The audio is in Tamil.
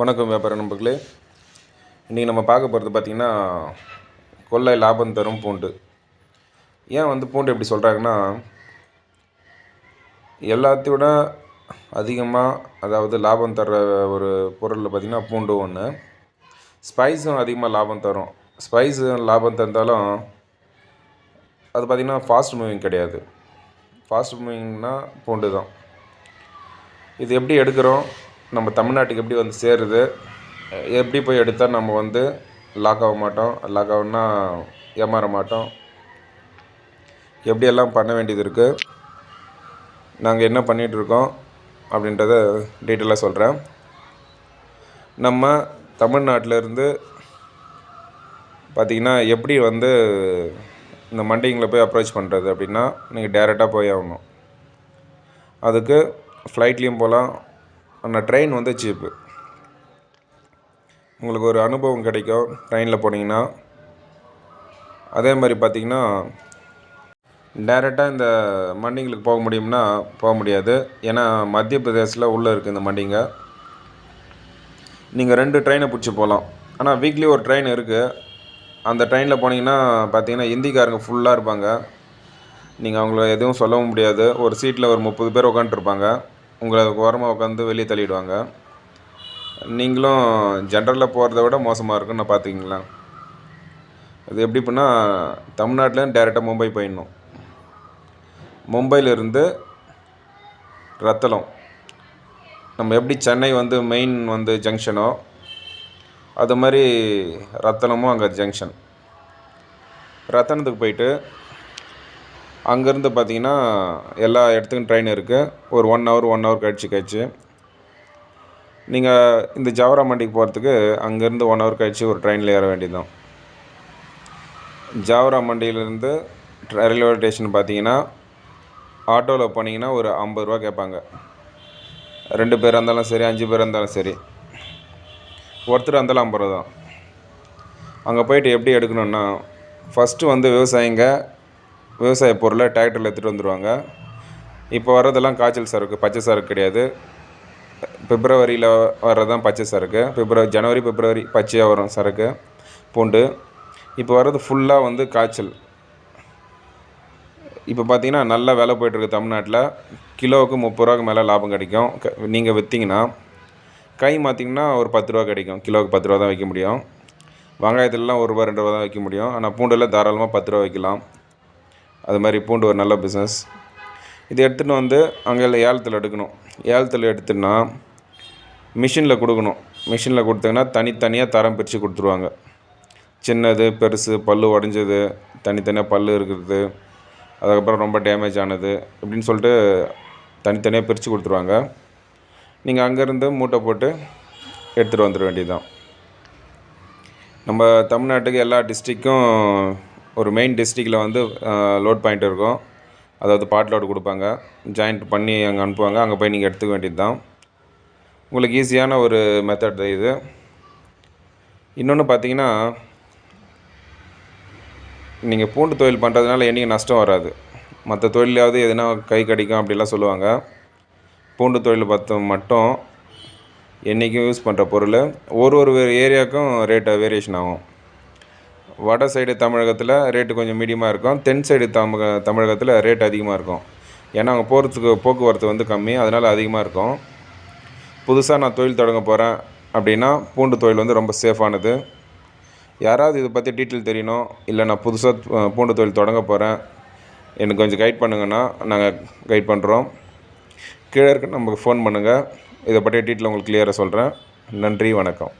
வணக்கம் வியாபார நண்பர்களே. இன்றைக்கி நம்ம பார்க்க போகிறது பார்த்திங்கன்னா கொள்ளை லாபம் தரும் பூண்டு. ஏன் வந்து பூண்டு எப்படி சொல்கிறாங்கன்னா எல்லாத்தையும் விட அதிகமாக அதாவது லாபம் தர்ற ஒரு பொருளில் பார்த்திங்கன்னா பூண்டு ஒன்று ஸ்பைஸும் அதிகமாக லாபம் தரும். ஸ்பைஸு லாபம் தந்தாலும் அது பார்த்திங்கன்னா ஃபாஸ்ட் மூவிங் கிடையாது. ஃபாஸ்ட் மூவிங்னா பூண்டு தான். இது எப்படி எடுக்கிறோம்? நம்ம தமிழ்நாட்டுக்கு எப்படி வந்து சேருது எப்படி போய் எடுத்தால் நம்ம வந்து லாக் ஆக மாட்டோம் லாக் ஆகுன்னா ஏமாற மாட்டோம் எப்படியெல்லாம் பண்ண வேண்டியது இருக்குது நாங்கள் என்ன பண்ணிகிட்ருக்கோம் அப்படின்றத டீட்டெயிலாக சொல்கிறேன் நம்ம தமிழ்நாட்டிலேருந்து பார்த்திங்கன்னா எப்படி வந்து இந்த மண்டிங்களை போய் அப்ரோச் பண்ணுறது அப்படின்னா நீங்கள் டேரெக்டாக போய் ஆகணும். அதுக்கு ஃப்ளைட்லேயும் போகலாம் ஆனால் ட்ரெயின் வந்து சீப்பு உங்களுக்கு ஒரு அனுபவம் கிடைக்கும் ட்ரெயினில் போனீங்கன்னா. அதே மாதிரி பார்த்திங்கன்னா டேரெக்டாக இந்த மண்டிங்களுக்கு போக முடியும்னா போக முடியாது. ஏன்னா மத்திய பிரதேசில் உள்ளே இருக்குது இந்த மண்டிங்க. நீங்கள் ரெண்டு ட்ரெயினை பிடிச்சி போகலாம் ஆனால் வீக்லி ஒரு ட்ரெயின் இருக்குது அந்த ட்ரெயினில் போனீங்கன்னா பார்த்தீங்கன்னா ஹிந்திக்காரங்க ஃபுல்லாக இருப்பாங்க. நீங்கள் அவங்கள எதுவும் சொல்லவும் முடியாது. ஒரு சீட்டில் ஒரு முப்பது பேர் உட்காந்துருப்பாங்க உங்களை ஓரமாக உட்காந்து வெளியே தள்ளிவிடுவாங்க நீங்களும் ஜென்ரலில் போகிறத விட மோசமாக இருக்குன்னு பார்த்துக்கிங்களா அது எப்படி பண்ணால் தமிழ்நாட்டிலேருந்து டேரெக்டாக மும்பை போயிடணும். மும்பையிலேருந்து ரத்தலம். நம்ம எப்படி சென்னை வந்து மெயின் வந்து ஜங்ஷனோ அது மாதிரி ரத்தனமும் அங்கே ஜங்ஷன் ரத்தனத்துக்கு போயிட்டு அங்கேருந்து பார்த்தீங்கன்னா எல்லா இடத்துக்கும் ட்ரெயின் இருக்குது ஒரு ஒன் ஹவர் ஒன் ஹவர் கழிச்சு கழிச்சு. நீங்கள் இந்த ஜவரா மண்டிக்கு போகிறதுக்கு அங்கேருந்து ஒன் ஹவர் கழிச்சு ஒரு ட்ரெயினில் ஏற வேண்டியது தான் ஜாவரா மண்டியிலேருந்து ரயில்வே ஸ்டேஷன் பார்த்தீங்கன்னா ஆட்டோவில் போனீங்கன்னா ஒரு ஐம்பது ரூபா கேட்பாங்க. ரெண்டு பேர் இருந்தாலும் சரி அஞ்சு பேர் இருந்தாலும் சரி. ஒருத்தர் இருந்தாலும் ஐம்பது ரூபா தான். அங்கே போயிட்டு எப்படி எடுக்கணுன்னா ஃபஸ்ட்டு வந்து விவசாயிங்க விவசாய பொருளை டிராக்டரில் எடுத்துகிட்டு வந்துடுவாங்க இப்போ வர்றதெல்லாம் காய்ச்சல் சரக்கு பச்சை சரக்கு கிடையாது. பிப்ரவரியில் வர்றது பச்சை சரக்கு. பிப்ரவரி ஜனவரி பிப்ரவரி பச்சையாக வரும் சரக்கு பூண்டு. இப்போ வர்றது ஃபுல்லாக வந்து காய்ச்சல். இப்போ பார்த்தீங்கன்னா நல்லா வேலை போயிட்டுருக்கு தமிழ்நாட்டில். கிலோவுக்கு முப்பது ரூபாக்கு மேலே லாபம் கிடைக்கும். க நீங்கள் விற்றீங்கன்னா கை மாற்றிங்கன்னா ஒரு பத்து ரூபா கிடைக்கும். கிலோவுக்கு பத்து ரூபா தான் வைக்க முடியும். வெங்காயத்துலலாம் ஒரு ரூபா ரெண்டு ரூபா தான் வைக்க முடியும். ஆனால் பூண்டில் தாராளமாக பத்து ரூபா வைக்கலாம். அது மாதிரி பூண்டு ஒரு நல்ல பிஸ்னஸ் இது எடுத்துகிட்டு வந்து அங்கே ஏலத்தில் எடுக்கணும். ஏலத்தில் எடுத்துன்னா மிஷினில் கொடுக்கணும். மிஷினில் கொடுத்தீங்கன்னா தனித்தனியாக தரம் பிரித்து கொடுத்துருவாங்க. சின்னது பெருசு பல் உடஞ்சது தனித்தனியாக பல் இருக்கிறது அதுக்கப்புறம் ரொம்ப டேமேஜ் ஆனது இப்படின்னு சொல்லிட்டு தனித்தனியாக பிரித்து கொடுத்துருவாங்க. நீங்கள் அங்கேருந்து மூட்டை போட்டு எடுத்துகிட்டு வந்துட வேண்டியதுதான். நம்ம தமிழ்நாட்டுக்கு எல்லா டிஸ்ட்ரிக்கும் ஒரு மெயின் டிஸ்ட்ரிக்டில் வந்து லோட் பாயிண்ட் இருக்கும். அதாவது பாட் லோடு கொடுப்பாங்க. ஜாயிண்ட் பண்ணி அங்கே அனுப்புவாங்க. அங்கே போய் நீங்கள் எடுத்துக்க வேண்டியது தான் உங்களுக்கு ஈஸியான ஒரு மெத்தட் தான் இது. இன்னொன்று பார்த்தீங்கன்னா நீங்கள் பூண்டு தொழில் பண்ணுறதுனால என்றைக்கும் நஷ்டம் வராது. மற்ற தொழிலாவது எதுனா கை கடிக்கும் அப்படிலாம் சொல்லுவாங்க. பூண்டு தொழில் பார்த்து மட்டும் என்றைக்கும் யூஸ் பண்ணுற பொருள். ஒரு ஒரு ஏரியாவுக்கும் ரேட்டு வேரியேஷன் ஆகும். வட சைடு தமிழகத்தில் ரேட்டு கொஞ்சம் மீடியமாக இருக்கும். தென் சைடு தமிழக தமிழகத்தில் ரேட் அதிகமாக இருக்கும். ஏன்னா அங்கே போகிறதுக்கு போக்குவரத்து வந்து கம்மி. அதனால் அதிகமாக இருக்கும். புதுசாக நான் தொழில் தொடங்க போகிறேன் அப்படின்னா பூண்டு தொழில் வந்து ரொம்ப சேஃபானது யாராவது இதை பற்றி டீட்டெயில் தெரியணும் இல்லை நான் புதுசாக பூண்டு தொழில் தொடங்க போகிறேன் எனக்கு கொஞ்சம் கைட் பண்ணுங்கன்னா நாங்கள் கைட் பண்ணுறோம் கீழே இருக்க நமக்கு ஃபோன் பண்ணுங்கள் இதை பற்றி டீட்டெயில் உங்களுக்கு கிளியராக சொல்கிறேன் நன்றி வணக்கம்.